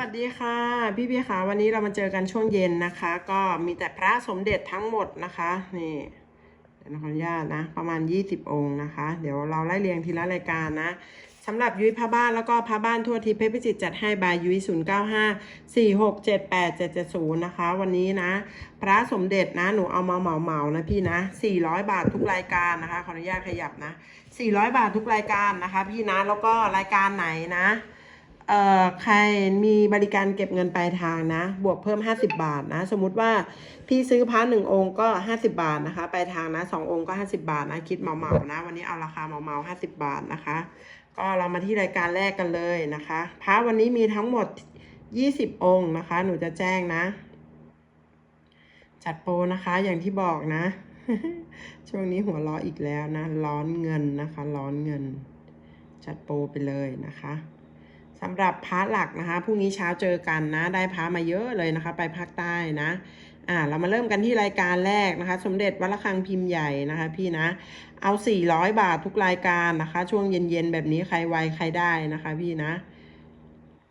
วัสดีค่ะ พี่พี่คะวันนี้เรามาเจอกันช่วงเย็นนะคะ ก็มีแต่พระสมเด็จทั้งหมดนะคะ นี่เดี๋ยวขออนุญาตนะ ประมาณ 20 องค์นะคะ เดี๋ยวเราไล่เรียงทีละรายการนะสำหรับยุ้ยพระบ้านแล้วก็พระบ้านทั่วทิพย์เพชรพิจิตรจัดให้บายยุ้ย0 9 5 4 6 7 8 7 7 0 นะคะ วันนี้นะ พระสมเด็จนะ หนูเอามาเหมาเหมานะพี่นะ 400 บาททุกรายการนะคะ ขออนุญาตขยับนะ 400 บาททุกรายการนะคะ พี่นะแล้วก็รายการไหนนะ เอ่อใครมีบริการเก็บเงินปลายทางนะ บวกเพิ่ม 50 บาทนะ สมมุติว่าพี่ซื้อพระหนึ่งองค์ก็ 50 บาทนะคะปลายทางนะสององค์ก็ 50 บาทนะ คิดเหมาๆนะ วันนี้เอาราคาเหมาๆ50 บาทนะคะ ก็เรามาที่รายการแรกกันเลยนะคะพระวันนี้มีทั้งหมด 20 องค์นะคะ หนูจะแจ้งนะ จัดโปรนะคะอย่างที่บอกนะ ช่วงนี้หัวล้ออีกแล้วนะ ร้อนเงินนะคะ ร้อนเงิน จัดโปรไปเลยนะคะ สำหรับพระหลักนะคะพรุ่งนี้เช้าเจอกันนะ ได้พระมาเยอะเลยนะคะ ไปภาคใต้นะอ่าเรามาเริ่มกันที่รายการแรกนะคะ สมเด็จวัดระฆังพิมพ์ใหญ่นะคะพี่นะ เอา 400 บาททุกรายการนะคะ ช่วงเย็นๆ แบบนี้ใครไวใครได้นะคะ พี่นะ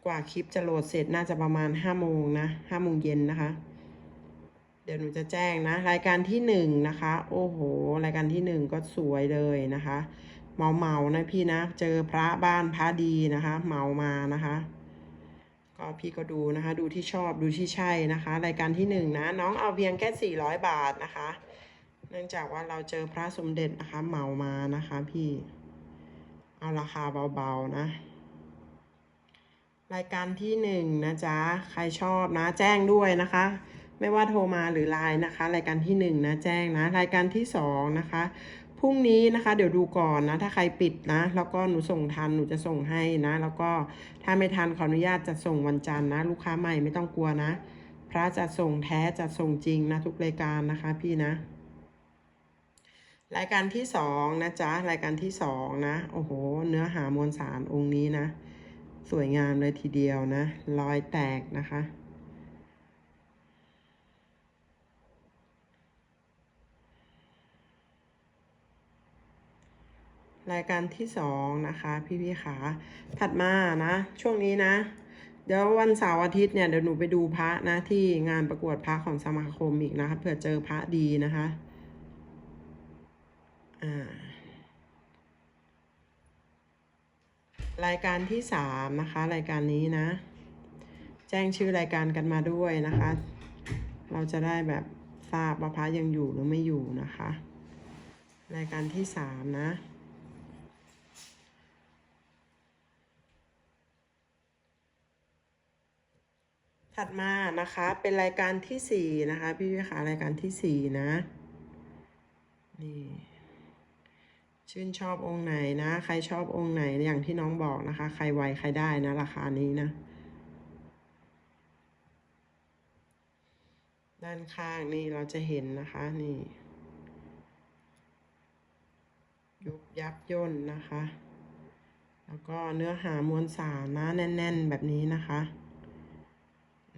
กว่าคลิปจะโหลดเสร็จน่าจะประมาณ5โมงนะ5โมงเย็นนะคะ เดี๋ยวหนูจะแจ้งนะ รายการที่หนึ่งนะคะ โอ้โห รายการที่หนึ่งก็สวยเลยนะคะ เมาเมานะพี่นะ เจอพระบ้านพระดีนะคะ เมามานะคะ ก็พี่ก็ดูนะคะ ดูที่ชอบดูที่ใช่นะคะ รายการที่หนึ่งนะ น้องเอาเพียงแค่400บาทนะคะ เนื่องจากว่าเราเจอพระสมเด็จนะคะ เมามานะคะพี่ เอาราคาเบาๆนะรายการที่หนึ่งนะจ๊ะ ใครชอบนะแจ้งด้วยนะคะ ไม่ว่าโทรมาหรือไลน์นะคะ รายการที่หนึ่งนะแจ้งนะ รายการที่สองนะคะ พรุ่งนี้นะคะเดี๋ยวดูก่อนนะ ถ้าใครปิดนะ แล้วก็หนูส่งทันหนูจะส่งให้นะ แล้วก็ถ้าไม่ทันขออนุญาตจะส่งวันจันทร์นะ ลูกค้าใหม่ไม่ต้องกลัวนะ พระจะส่งแท้จะส่งจริงนะ ทุกรายการนะคะพี่นะ รายการที่สองนะจ๊ะรายการที่สองนะ โอ้โห เนื้อหามวลสารองค์นี้นะ สวยงามเลยทีเดียวนะรอยแตกนะคะ รายการที่สองนะคะพี่พี่ขาถัดมานะ ช่วงนี้นะ เดี๋ยววันเสาร์อาทิตย์เนี่ยเดี๋ยวหนูไปดูพระนะที่งานประกวดพระของสมาคมอีกนะคะเผื่อเจอพระดีนะคะอ่ารายการที่สามนะคะ รายการนี้นะ แจ้งชื่อรายการกันมาด้วยนะคะ เราจะได้แบบทราบว่าพระยังอยู่หรือไม่อยู่นะคะ รายการที่สามนะ ถัดมานะคะเป็นรายการที่สี่นะคะ พี่พี่ขารายการที่สี่นะนี่ชื่นชอบองค์ไหนนะ ใครชอบองค์ไหนอย่างที่น้องบอกนะคะ ใครไวใครได้นะ ราคานี้นะ ด้านข้างนี่เราจะเห็นนะคะนี่ ยุบยับย่นนะคะ แล้วก็เนื้อหามวลสารนะแน่น ๆ แบบนี้นะคะ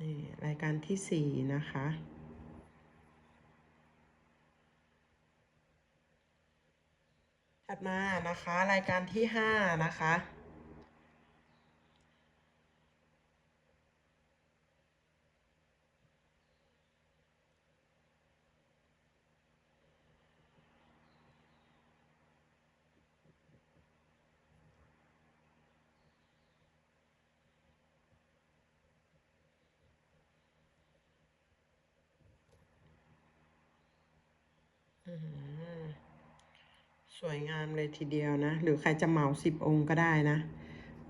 นี่รายการที่สี่นะคะ ถัดมานะคะ รายการที่ห้านะคะ สวยงามเลยทีเดียวนะ หรือใครจะเหมาสิบองค์ก็ได้นะ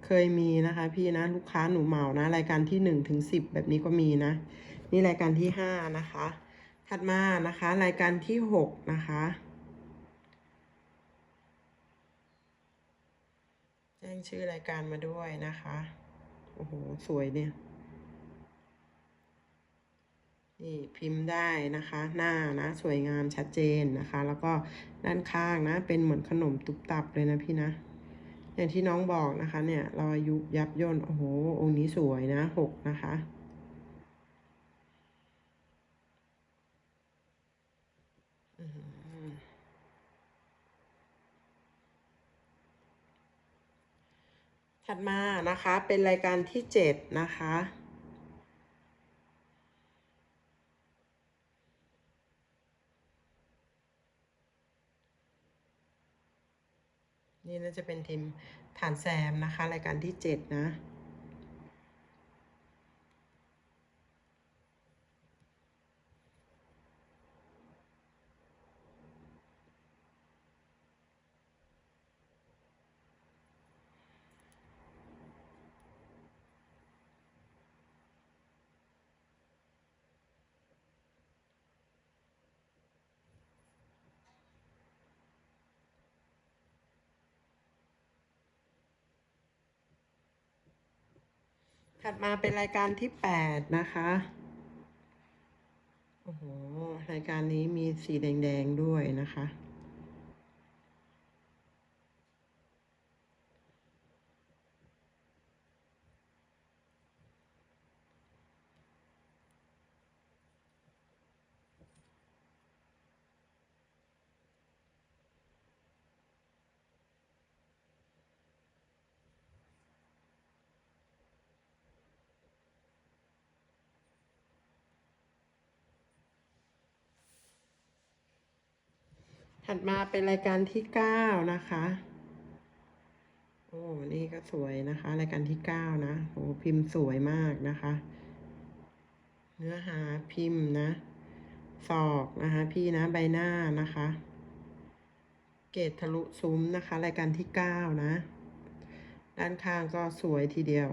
เคยมีนะคะพี่นะ ลูกค้าหนูเหมานะ รายการที่หนึ่งถึงสิบแบบนี้ก็มีนะ นี่รายการที่ห้านะคะ ถัดมานะคะ รายการที่หกนะคะแจ้งชื่อรายการมาด้วยนะคะ โอ้โห สวยเนี่ย นี่พิมพ์ได้นะคะหน้านะสวยงามชัดเจนนะคะ แล้วก็ด้านข้างนะเป็นเหมือนขนมตุบตับเลยนะพี่นะ อย่างที่น้องบอกนะคะ เนี่ยเราอยยุยับย่นโอ้โหองค์นี้สวยนะหกนะคะถัดมานะคะเป็นรายการที่เจ็ดนะคะ นี่น่าจะเป็นทีมฐานแซมนะคะ รายการที่เจ็ดนะ ถัดมาเป็นรายการที่แปดนะคะ โอ้โห รายการนี้มีสีแดง ๆ ด้วยนะคะ ถัดมาเป็นรายการที่เก้านะคะ โอ้ นี่ก็สวยนะคะ รายการที่เก้านะ โอ้ พิมพ์สวยมากนะคะ เนื้อหาพิมพ์นะ ศอกนะคะ พี่นะ ใบหน้านะคะ เกตทะลุซุ้มนะคะ รายการที่เก้านะ ด้านข้างก็สวยทีเดียว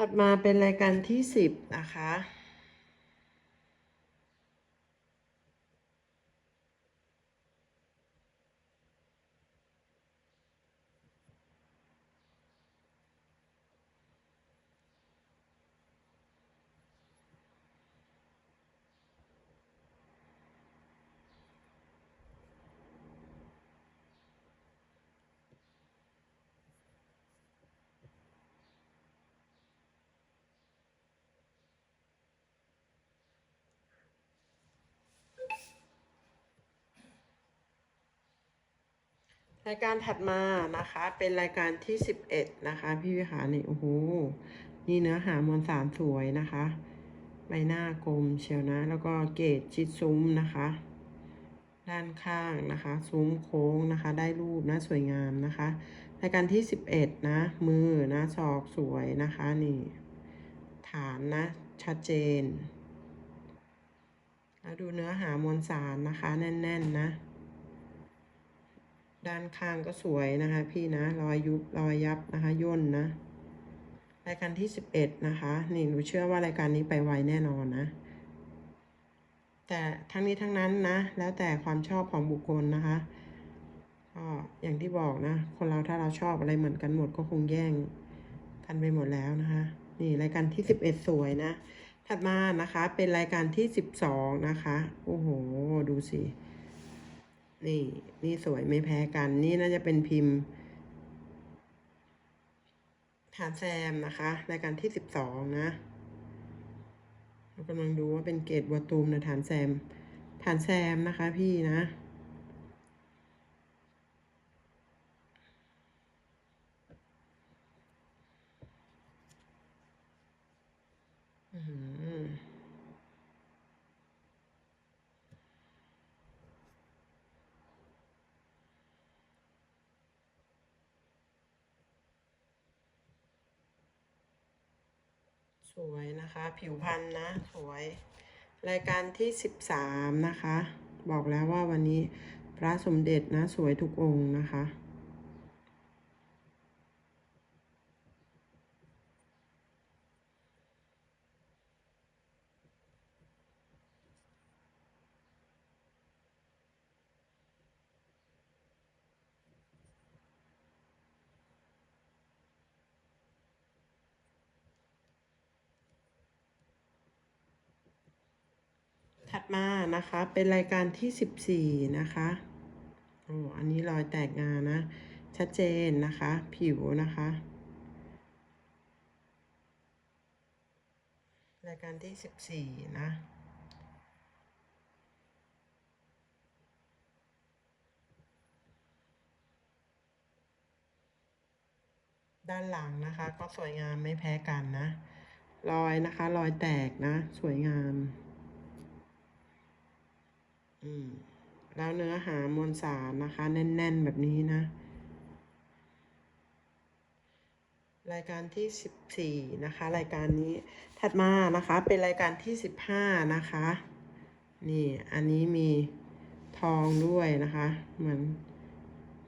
ถัดมาเป็นรายการที่สิบนะคะ รายการถัดมานะคะ เป็นรายการที่สิบเอ็ดนะคะ พี่วิหารนี่โอ้โหนี่เนื้อหามวลสารสวยนะคะ ใบหน้ากลมเชียวนะ แล้วก็เกจชิดซุ้มนะคะ ด้านข้างนะคะ ซุ้มโค้งนะคะ ได้รูปนะสวยงามนะคะรายการที่สิบเอ็ดนะ มือนะศอกสวยนะคะนี่ฐานนะ ชัดเจน แล้วดูเนื้อหามวลสารนะคะ แน่น ๆ นะ ด้านข้างก็สวยนะคะพี่นะรอยยุบรอยยับนะคะย่นนะรายการที่สิบเอ็ดนะคะนี่หนูเชื่อว่ารายการนี้ไปไวแน่นอนนะ แต่ทั้งนี้ทั้งนั้นนะ แล้วแต่ความชอบของบุคคลนะคะก็อย่างที่บอกนะ คนเราถ้าเราชอบอะไรเหมือนกันหมดก็คงแย่งกันไปหมดแล้วนะคะ นี่รายการที่สิบเอ็ดสวยนะถัดมานะคะเป็นรายการที่สิบสองนะคะโอ้โหดูสิ นี่นี่สวยไม่แพ้กัน นี่น่าจะเป็นพิมพ์ฐานแซมนะคะรายการที่สิบสองนะเรากำลังดูว่าเป็นเกรดวัวตูมนะฐานแซมฐานแซมนะคะพี่นะอือหือส วยนะคะ ผิวพรรณนะ สวย รายการที่สิบสามนะคะ บอกแล้วว่าวันนี้พระสมเด็จนะ สวยทุกองค์นะคะ มานะคะ เป็นรายการที่สิบสี่นะคะโอ้อันนี้รอยแตกงานนะ ชัดเจนนะคะ ผิวนะคะ รายการที่สิบสี่นะด้านหลังนะคะก็สวยงามไม่แพ้กันนะ รอยนะคะ รอยแตกนะ สวยงาม อืมแล้วเนื้อหามวลสารนะคะ แน่น ๆ แบบนี้นะ รายการที่สิบสี่นะคะ รายการนี้ถัดมานะคะ เป็นรายการที่สิบห้านะคะ นี่อันนี้มีทองด้วยนะคะ เหมือน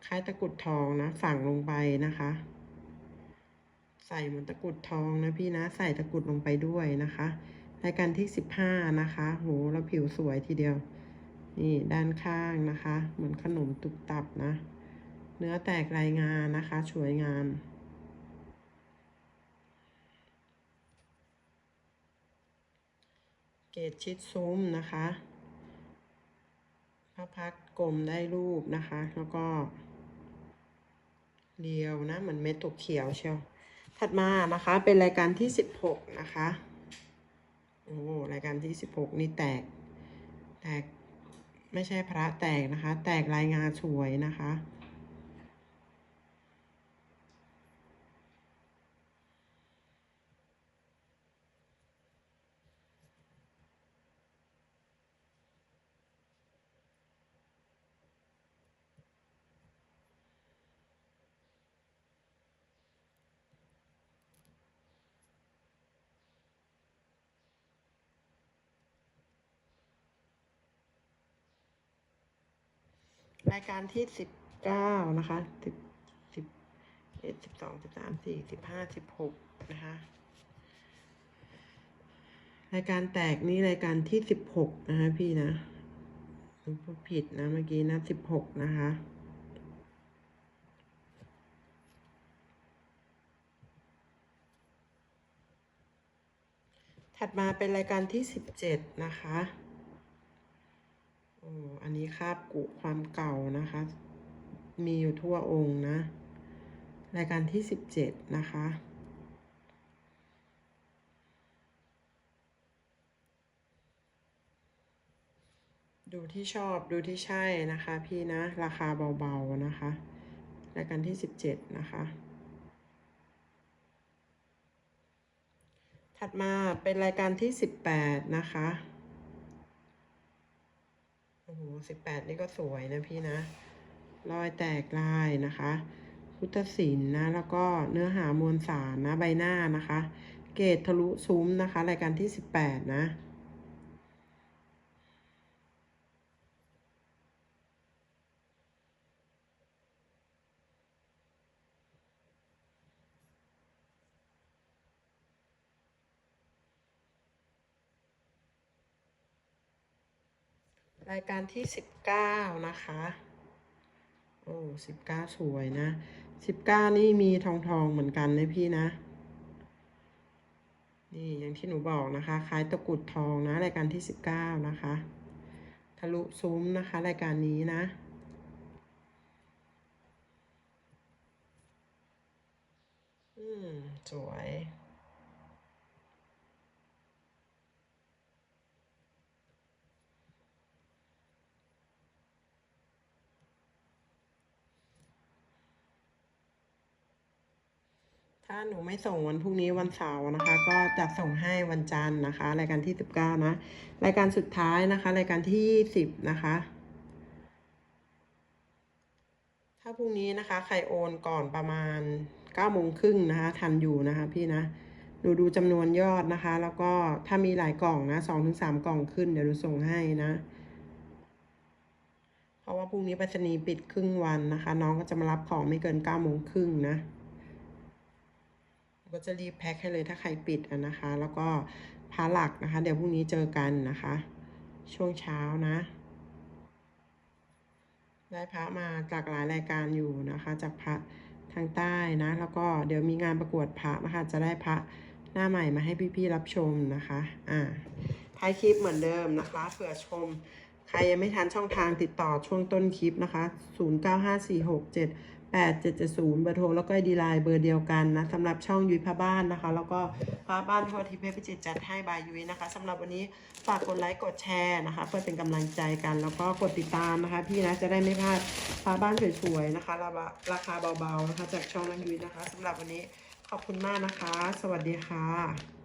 คล้ายตะกุดทองนะ ฝังลงไปนะคะ ใส่เหมือนตะกุดทองนะพี่นะใส่ตะกุดลงไปด้วยนะคะ รายการที่สิบห้านะคะ โหแล้วผิวสวยทีเดียว นี่ด้านข้างนะคะ เหมือนขนมตุบตับนะ เนื้อแตกรายงานนะคะสวยงามเกตชิดซุ้มนะคะพระพักกลมได้รูปนะคะ แล้วก็เรียวนะเหมือนเม็ดถั่วเขียวเชียว ถัดมานะคะเป็นรายการที่สิบหกนะคะ โอ้รายการที่สิบหกนี่แตก แตก ไม่ใช่พระแตกนะคะ แตกรายงานสวยนะคะ รายการที่สิบเก้านะคะสิบสิบเอ็ดสิบสองสิบสามสี่สิบห้าสิบหกนะคะรายการแตกนี่รายการที่สิบหกนะคะพี่นะพูดผิดนะเมื่อกี้นะสิบหกนะคะถัดมาเป็นรายการที่สิบเจ็ดนะคะ อันนี้คาบกุความเก่านะคะ มีอยู่ทั่วองค์นะ รายการที่สิบเจ็ดนะคะ ดูที่ชอบดูที่ใช่นะคะพี่นะ ราคาเบาๆนะคะ รายการที่สิบเจ็ดนะคะถัดมาเป็นรายการที่สิบแปดนะคะ อ้โหสิบแปดนี่ก็สวยนะพี่นะ รอยแตกลายนะคะ พุทธศิลป์นะ แล้วก็เนื้อหามวลสารนะใบหน้านะคะ เกตทะลุซุ้มนะคะ รายการที่สิบแปดนะ รายการที่สิบเก้านะคะ โอ้สิบเก้าสวยนะสิบเก้านี่มีทองทองเหมือนกันนะพี่นะ นี่อย่างที่หนูบอกนะคะคล้ายตะกุดทองนะ รายการที่สิบเก้านะคะ ทะลุซุ้มนะคะ รายการนี้นะอืม ถ้าหนูไม่ส่งวันพรุ่งนี้วันเสาร์นะคะ ก็จะส่งให้วันจันทร์นะคะ รายการที่สิบเก้านะ รายการสุดท้ายนะคะ รายการที่สิบนะคะ ถ้าพรุ่งนี้นะคะ ใครโอนก่อนประมาณเก้าโมงครึ่งนะคะ ทันอยู่นะคะ พี่นะดูดูจำนวนยอดนะคะ แล้วก็ถ้ามีหลายกล่องนะสองถึงสามกล่องขึ้นเดี๋ยวดูส่งให้นะ เพราะว่าพรุ่งนี้ไปรษณีย์ปิดครึ่งวันนะคะ น้องก็จะมารับของไม่เกินเก้าโมงครึ่งนะ ก็จะรีบแพ็คให้เลยถ้าใครปิดนะคะ แล้วก็พาหลักนะคะ เดี๋ยวพรุ่งนี้เจอกันนะคะ ช่วงเช้านะ ได้พระมาจากหลายรายการอยู่นะคะ จากพระทางใต้นะ แล้วก็เดี๋ยวมีงานประกวดพระนะคะ จะได้พระหน้าใหม่มาให้พี่ๆรับชมนะคะ อ่าท้ายคลิปเหมือนเดิมนะคะเผื่อชม ใครยังไม่ทันช่องทางติดต่อช่วงต้นคลิปนะคะ 095467 8770 เบอร์โทรแล้วก็ไอดีไลน์เบอร์เดียวกันนะสำหรับช่องยุ้ยพาบ้านนะคะ แล้วก็พาบ้านทั่วทิพย์เพชรพิจิตจัดให้บายยุ้ยนะคะสำหรับวันนี้ฝากกดไลค์กดแชร์นะคะ เพื่อเป็นกำลังใจกัน แล้วก็กดติดตามนะคะ พี่นะจะได้ไม่พลาดพาบ้านสวยๆนะคะราคาราคาเบาๆนะคะ จากช่องนังยุ้ยนะคะสำหรับวันนี้ขอบคุณมากนะคะ สวัสดีค่ะ